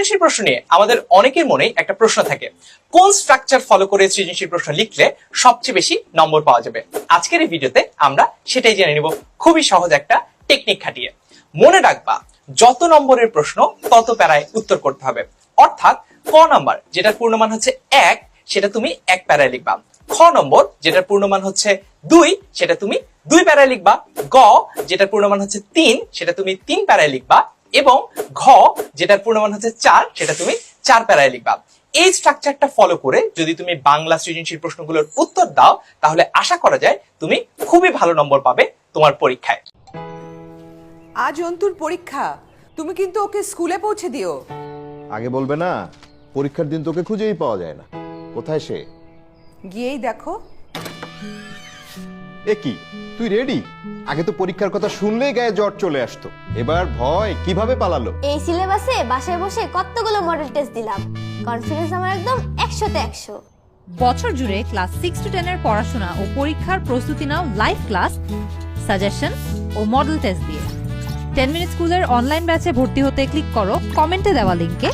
সৃজনশীল প্রশ্ন নিয়ে আমাদের অনেকের মনেই একটা প্রশ্ন থাকে। কোন স্ট্রাকচার ফলো করে সৃজনশীল প্রশ্ন লিখলে সবচেয়ে বেশি নম্বর পাওয়া যাবে? আজকের এই ভিডিওতে আমরা সেটাই জেনে নিব। খুবই সহজ একটা টেকনিক খাটিয়ে। মনে রাখবা, যত নম্বরের প্রশ্ন, তত প্যারায় উত্তর করতে হবে। অর্থাৎ ক নাম্বার, যেটার পূর্ণমান হচ্ছে এক, সেটা তুমি এক প্যারায় লিখবা। খ নম্বর, যেটার পূর্ণমান হচ্ছে দুই, সেটা তুমি দুই প্যারায় লিখবা। গ, যেটার পূর্ণমান হচ্ছে তিন, সেটা তুমি তিন প্যারায় লিখবা। এবং ঘ যেটার পূর্ণমান হচ্ছে চার সেটা তুমি চার প্যারায় লিখবা। এই স্ট্রাকচারটা ফলো করে যদি তুমি বাংলা সৃজনশীল প্রশ্নগুলোর উত্তর দাও তাহলে আশা করা যায় তুমি খুবই ভালো নম্বর পাবে তোমার পরীক্ষায়। আজ অন্তুর পরীক্ষা। তুমি কিন্তু ওকে স্কুলে পৌঁছে দিও। আগে বলবে না পরীক্ষার দিন তোকে খুঁজেই পাওয়া যায় না। কোথায় সে? গিয়েই দেখো। এ কি? তুই রেডি আগে তো পরীক্ষার কথা শুনলেই গায়ে জ্বর চলে আসতো। এবার ভয় কীভাবে পালালো? এই সিলেবাসে বাসায় বসে কতগুলো মডেল টেস্ট দিলাম। কনফিডেন্স আমার একদম একশোতে একশো। বছর জুড়ে ক্লাস সিক্স টু টেনের পড়াশোনা ও পরীক্ষার প্রস্তুতি নাও লাইভ ক্লাস সাজেশন ও মডেল টেস্ট দিয়ে। টেন মিনিট স্কুলের অনলাইন ব্যাচে ভর্তি হতে ক্লিক করো কমেন্টে দেওয়া লিঙ্কে